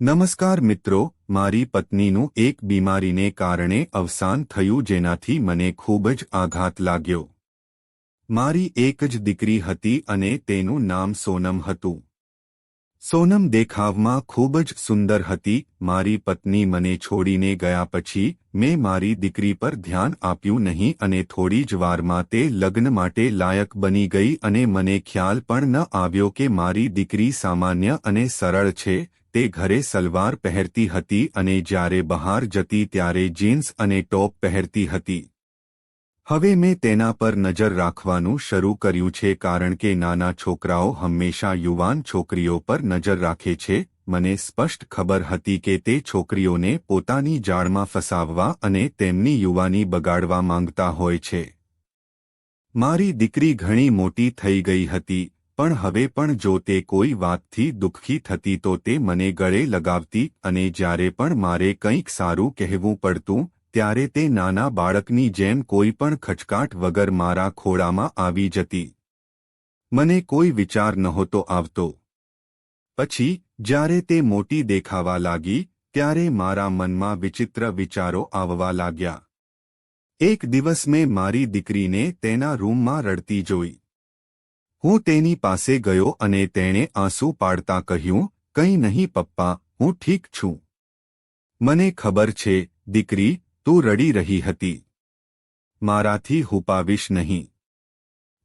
નમસ્કાર મિત્રો, મારી પત્નીનું એક બીમારીને કારણે અવસાન થયું જેનાથી મને ખૂબ જ આઘાત લાગ્યો. મારી એક જ દીકરી હતી અને તેનું નામ સોનમ હતું. સોનમ દેખાવમાં ખૂબ જ સુંદર હતી. મારી પત્ની મને છોડીને ગયા પછી, મેં મારી દીકરી પર ધ્યાન આપ્યું નહીં અને થોડી જ વારમાં તે લગ્ન માટે લાયક બની ગઈ અને મને ખ્યાલ પણ ન આવ્યો કે મારી દીકરી સામાન્ય અને સરળ છે તે ઘરે સલવાર પહેરતી હતી અને જ્યારે બહાર જતી ત્યારે જીન્સ અને ટોપ પહેરતી હતી. હવે મેં તેના પર નજર રાખવાનું શરૂ કર્યું છે કારણ કે નાના છોકરાઓ હંમેશા યુવાન છોકરીઓ પર નજર રાખે છે. મને સ્પષ્ટ ખબર હતી કે તે છોકરીઓને પોતાની જાળમાં ફસાવવા અને તેમની યુવાની બગાડવા માંગતા હોય છે. મારી દીકરી ઘણી મોટી થઈ ગઈ હતી. પણ હવે પણ જો તે કોઈ વાતથી દુઃખી થતી તો તે મને ગળે લગાવતી અને જ્યારે પણ મારે કંઈક સારું કહેવું પડતું, ત્યારે તે નાના બાળકની જેમ કોઈ પણ ખચકાટ વગર મારા ખોળામાં આવી જતી. મને કોઈ વિચાર નહોતો આવતો. પછી, જ્યારે તે મોટી દેખાવા લાગી, ત્યારે મારા મનમાં વિચિત્ર વિચારો આવવા લાગ્યા. એક દિવસ મેં મારી દીકરીને તેના રૂમમાં રડતી જોઈ. હું તેની પાસે ગયો અને તેણે આંસુ પાડતા કહ્યું, કંઈ નહીં પપ્પા, હું ઠીક છું. મને ખબર છે, દીકરી, તું રડી રહી હતી. મારાથી હુપાવીશ નહીં.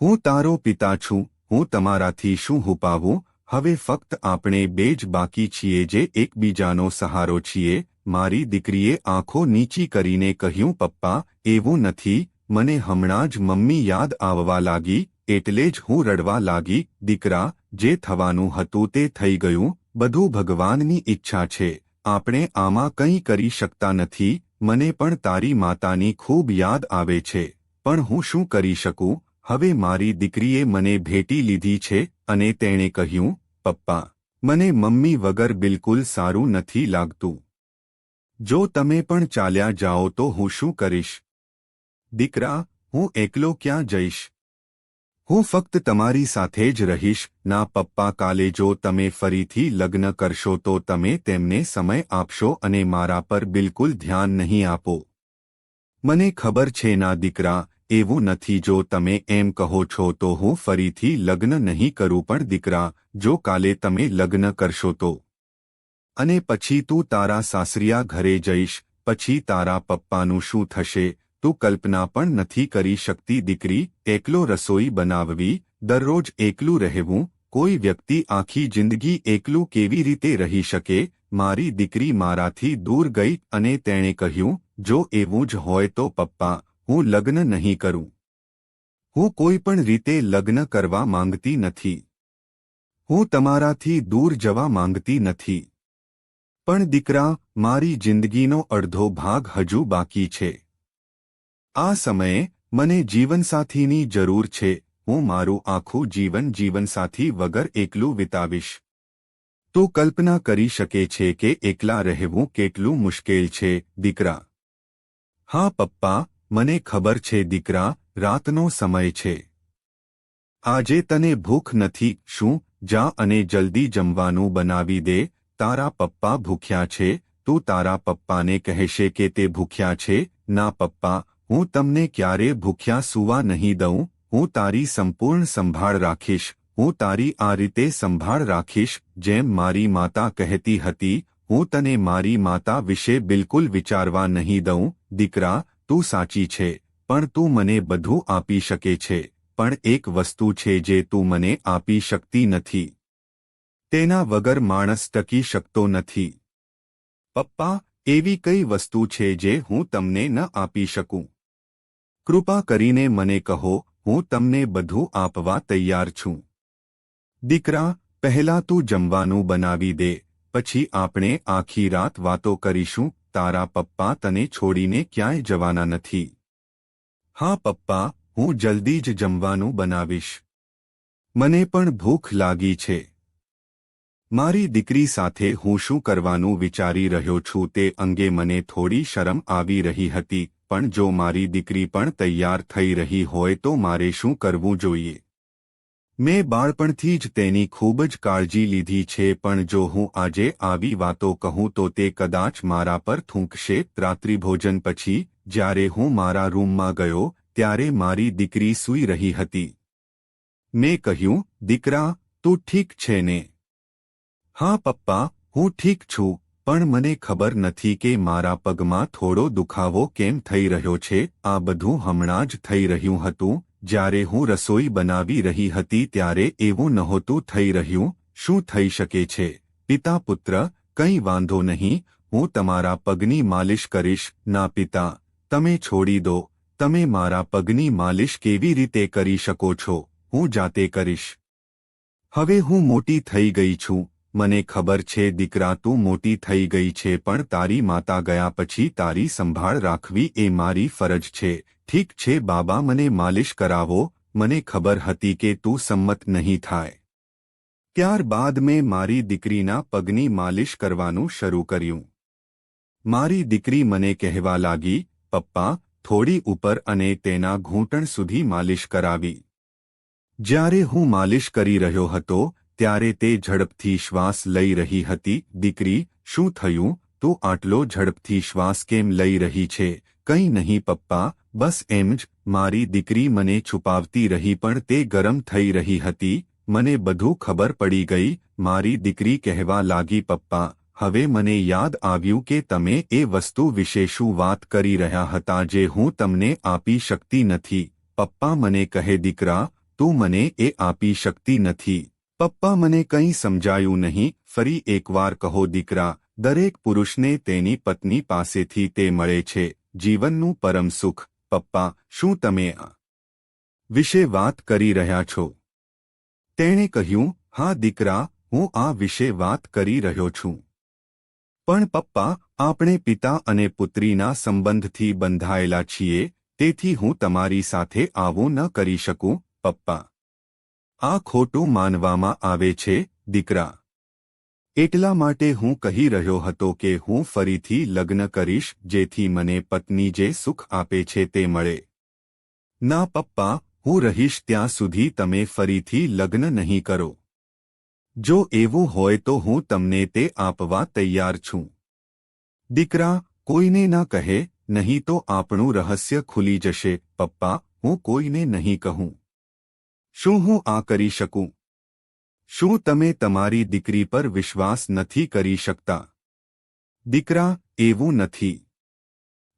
હું તારો પિતા છું, હું તમારાથી શું હુપાવું? હવે ફક્ત આપણે બે જ બાકી છીએ જે એકબીજાનો સહારો છીએ. મારી દીકરીએ આંખો નીચી કરીને કહ્યું, પપ્પા, એવું નથી. મને હમણાં જ મમ્મી યાદ આવવા લાગી એટલે જ હું રડવા લાગી, દીકરા, જે થવાનું હતું તે થઈ ગયું, બધું ભગવાનની ઈચ્છા છે, આપણે આમાં કંઈ કરી શકતા નથી, મને પણ તારી માતાની ખૂબ યાદ આવે છે, પણ હું શું કરી શકું, હવે મારી દીકરીએ મને ભેટી લીધી છે, અને તેણે કહ્યું, પપ્પા, મને મમ્મી વગર બિલકુલ સારું નથી લાગતું. જો તમે પણ ચાલ્યા જાઓ તો હું શું કરીશ? દીકરા, હું એકલો ક્યાં જઈશ? હું ફક્ત તમારી સાથે જ રહીશ, ના પપ્પા કાલે જો તમે ફરીથી લગ્ન કરશો તો તમે તેમને સમય આપશો અને મારા પર બિલકુલ ધ્યાન નહીં આપો. મને ખબર છે, ના દીકરા, એવું નથી જો તમે એમ કહો છો તો હું ફરીથી લગ્ન નહીં કરું, પણ દીકરા, જો કાલે તમે લગ્ન કરશો તો. અને પછી તું તારા સાસરિયા ઘરે જઈશ, પછી તારા પપ્પાનું શું થશે તું કલ્પના પણ નથી કરી શકતી દીકરી, એકલો રસોઈ બનાવવી, દરરોજ એકલું રહેવું, કોઈ વ્યક્તિ આખી જિંદગી એકલું કેવી રીતે રહી શકે, મારી દીકરી મારાથી દૂર ગઈ અને તેણે કહ્યું, જો એવું જ હોય તો પપ્પા, હું લગ્ન નહીં કરું. હું કોઈ પણ રીતે લગ્ન કરવા માંગતી નથી. હું તમારાથી દૂર જવા માંગતી નથી. પણ દીકરા, મારી જિંદગીનો અડધો ભાગ હજુ બાકી છે. આ સમયે મને જીવનસાથીની જરૂર છે. હું મારું આખું જીવન જીવનસાથી વગર એકલું વિતાવીશ. તો કલ્પના કરી શકે છે કે એકલા રહેવું કેટલું મુશ્કેલ છે, દીકરા. હા, પપ્પા, મને ખબર છે, દીકરા, રાતનો સમય છે. આજે તને ભૂખ નથી, શું? જા અને જલ્દી જમવાનું બનાવી દે. તારા પપ્પા ભૂખ્યા છે, તું તારા પપ્પાને કહેશે કે તે ભૂખ્યા છે. ના, પપ્પા હું તમને ક્યારે ભૂખ્યા સૂવા નહીં દઉં, હું તારી સંપૂર્ણ સંભાળ રાખીશ, હું તારી આ રીતે સંભાળ રાખીશ, જેમ મારી માતા કહેતી હતી, હું તને મારી માતા વિશે બિલકુલ વિચારવા નહીં દઉં, દીકરા, તું સાચી છે, પણ તું મને બધું આપી શકે છે, પણ એક વસ્તુ છે જે તું મને આપી શકતી નથી. તેના વગર માણસ ટકી શકતો નથી. પપ્પા એવી કઈ વસ્તુ છે જે હું તમને ન આપી શકું? કૃપા કરીને મને કહો, હું તમને બધું આપવા તૈયાર છું. દીકરા, પહેલા તું જમવાનું બનાવી દે, પછી આપણે આખી રાત વાતો કરીશું, તારા પપ્પા તને છોડીને ક્યાંય જવાના નથી. હા પપ્પા, હું જલ્દી જ જમવાનું બનાવીશ. મને પણ ભૂખ લાગી છે. મારી દીકરી સાથે હું શું કરવાનું વિચારી રહ્યો છું તે અંગે મને થોડી શરમ આવી રહી હતી, પણ જો મારી દીકરી પણ તૈયાર થઈ રહી હોય તો મારે શું કરવું જોઈએ? મેં બાળપણથી જ તેની ખૂબ જ કાળજી લીધી છે, પણ જો હું આજે આવી વાતો કહું તો તે કદાચ મારા પર થૂંકશે. રાત્રિભોજન પછી, જ્યારે હું મારા રૂમમાં ગયો, ત્યારે મારી દીકરી સૂઈ રહી હતી. મેં કહ્યું, દીકરા, તું ઠીક છે ને? હા પપ્પા, હું ઠીક છું, પણ મને ખબર નથી કે મારા પગમાં થોડો દુખાવો કેમ થઈ રહ્યો છે. આ બધું હમણાં જ થઈ રહ્યું હતું. જ્યારે હું રસોઈ બનાવી રહી હતી ત્યારે એવું નહોતું થઈ રહ્યું. શું થઈ શકે છે? પિતા પુત્ર, કંઈ વાંધો નહીં, હું તમારા પગની માલિશ કરીશ. ના પિતા, તમે છોડી દો. તમે મારા પગની માલિશ કેવી રીતે કરી શકો છો? હું જાતે કરીશ. હવે હું મોટી થઈ ગઈ છું. મને ખબર છે, દીકરા, તું મોટી થઈ ગઈ છે, પણ તારી માતા ગયા પછી તારી સંભાળ રાખવી એ મારી ફરજ છે. ઠીક છે, બાબા, મને માલિશ કરાવો. મને ખબર હતી કે તું સંમત નહીં થાય. ત્યારબાદ મેં મારી દીકરીના પગની માલિશ કરવાનું શરૂ કર્યું. મારી દીકરી મને કહેવા લાગી, પપ્પા, થોડી ઉપર અને તેના ઘૂંટણ સુધી માલિશ કરાવી. જ્યારે હું માલિશ કરી રહ્યો હતો ત્યારે તે ઝડપથી શ્વાસ લઈ રહી હતી, દીકરી, શું થયું? તું આટલો ઝડપથી શ્વાસ કેમ લઈ રહી છે? કંઈ નહીં પપ્પા, બસ એમ જ, મારી દીકરી મને છુપાવતી રહી પણ તે ગરમ થઈ રહી હતી, મને બધું ખબર પડી ગઈ, મારી દીકરી કહેવા લાગી, પપ્પા, હવે મને યાદ આવ્યું કે તમે એ વસ્તુ વિશે શું વાત કરી રહ્યા હતા જે હું તમને આપી શકતી નથી. પપ્પા મને કહે, દીકરા, તું મને એ આપી શકતી નથી. પપ્પા મને કંઈ સમજાયું નહીં, ફરી એકવાર કહો દીકરા, દરેક પુરુષને તેની પત્ની પાસેથી તે મળે છે, જીવનનું પરમ સુખ, પપ્પા, શું તમે આ વિશે વાત કરી રહ્યા છો? તેણે કહ્યું, હા દીકરા, હું આ વિશે વાત કરી રહ્યો છું. પણ પપ્પા, આપણે પિતા અને પુત્રીના સંબંધથી બંધાયેલા છીએ, તેથી હું તમારી સાથે આવું ન કરી શકું, પપ્પા. આ ખોટું માનવામાં આવે છે, દીકરા. એટલા માટે હું કહી રહ્યો હતો કે હું ફરીથી લગ્ન કરીશ, જેથી મને પત્ની જે સુખ આપે છે તે મળે. ના પપ્પા, હું રહીશ ત્યાં સુધી તમે ફરીથી લગ્ન નહીં કરો. જો એવું હોય તો હું તમને તે આપવા તૈયાર છું. દીકરા, કોઈને ના કહે, નહીં તો આપણું રહસ્ય ખુલી જશે, પપ્પા, હું કોઈને નહીં કહું. શું હું આ કરી શકું? શું તમે તમારી દીકરી પર વિશ્વાસ નથી કરી શકતા? દીકરા, એવું નથી.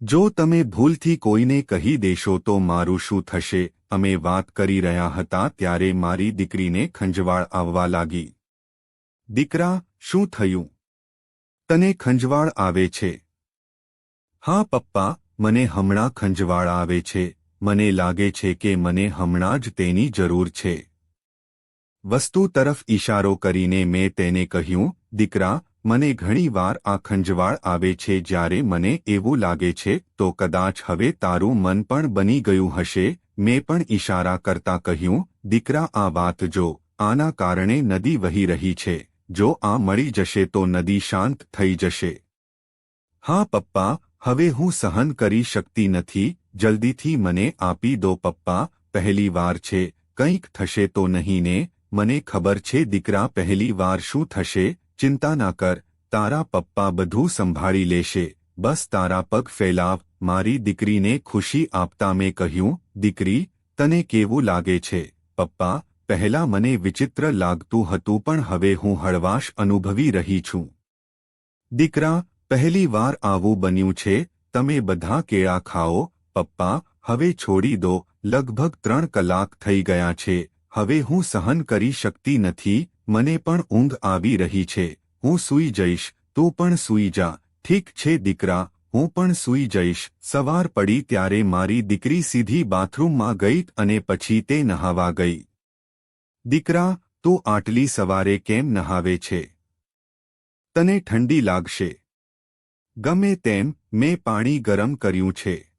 જો તમે ભૂલથી કોઈને કહી દેશો તો મારું શું થશે? અમે વાત કરી રહ્યા હતા ત્યારે મારી દીકરીને ખંજવાળ આવવા લાગી. દીકરા, શું થયું? તને ખંજવાળ આવે છે? હા પપ્પા, મને હમણાં ખંજવાળ આવે છે. મને લાગે છે કે મને હમણાં જ તેની જરૂર છે. વસ્તુ તરફ ઇશારો કરીને મેં તેને કહ્યું, દીકરા, મને ઘણીવાર આ ખંજવાળ આવે છે જ્યારે મને એવું લાગે છે, તો કદાચ હવે તારું મન પણ બની ગયું હશે. મેં પણ ઇશારા કરતા કહ્યું, દીકરા, આ વાત જો, આના કારણે નદી વહી રહી છે. જો આ મળી જશે તો નદી શાંત થઈ જશે. હા, પપ્પા, હવે હું સહન કરી શકતી નથી જલ્દીથી મને આપી દો પપ્પા, પહેલી વાર છે, કંઈક થશે તો નહીં ને, મને ખબર છે દીકરા પહેલી વાર શું થશે, ચિંતા ના કર, તારા પપ્પા બધું સંભાળી લેશે, બસ તારા પગ ફેલાવ, મારી દીકરીને ખુશી આપતા મેં કહ્યું, દીકરી, તને કેવું લાગે છે? પપ્પા, પહેલા મને વિચિત્ર લાગતું હતું પણ હવે હું હળવાશ અનુભવી રહી છું. દીકરા, પહેલી વાર આવું બન્યું છે, તમે બધા કેળા ખાઓ પપ્પા, હવે છોડી દો, લગભગ ત્રણ કલાક થઈ ગયા છે, હવે હું સહન કરી શકતી નથી, મને પણ ઊંઘ આવી રહી છે, હું સૂઈ જઈશ, તું પણ સૂઈ જા, ઠીક છે દીકરા, હું પણ સૂઈ જઈશ, સવાર પડી ત્યારે મારી દીકરી સીધી બાથરૂમમાં ગઈ અને પછી તે નહાવા ગઈ. દીકરા, તું આટલી સવારે કેમ નહાવે છે? તને ઠંડી લાગશે. ગમે તેમ, મેં પાણી ગરમ કર્યું છે.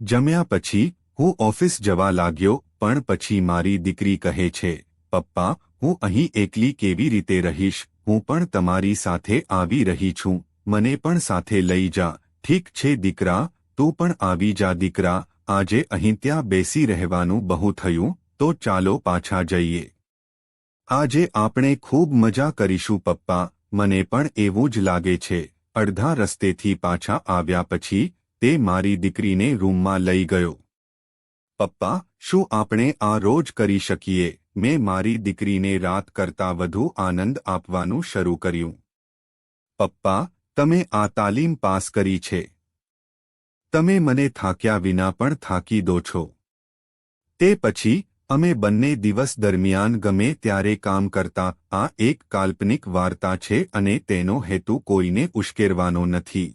જમ્યા પછી હું ઓફિસ જવા લાગ્યો, પણ પછી મારી દીકરી કહે છે, પપ્પા, હું અહીં એકલી કેવી રીતે રહીશ? હું પણ તમારી સાથે આવી રહી છું. મને પણ સાથે લઈ જા. ઠીક છે દીકરા, તું પણ આવી જા દીકરા. આજે અહીં ત્યાં બેસી રહેવાનું બહુ થયું, તો ચાલો પાછા જઈએ. આજે આપણે ખૂબ મજા કરીશું પપ્પા. મને પણ એવું જ લાગે છે. અડધા રસ્તેથી પાછા આવ્યા પછી તે મારી દીકરીને રૂમમાં લઈ ગયો. પપ્પા, શું આપણે આ રોજ કરી શકીએ? મેં મારી દીકરીને રાત કરતાં વધુ આનંદ આપવાનું શરૂ કર્યું. પપ્પા, તમે આ તાલીમ પાસ કરી છે. તમે મને થાક્યા વિના પણ થાકી દો છો. તે પછી, અમે બંને દિવસ દરમિયાન ગમે ત્યારે કામ કરતા, આ એક કાલ્પનિક વાર્તા છે અને તેનો હેતુ કોઈને ઉશ્કેરવાનો નથી.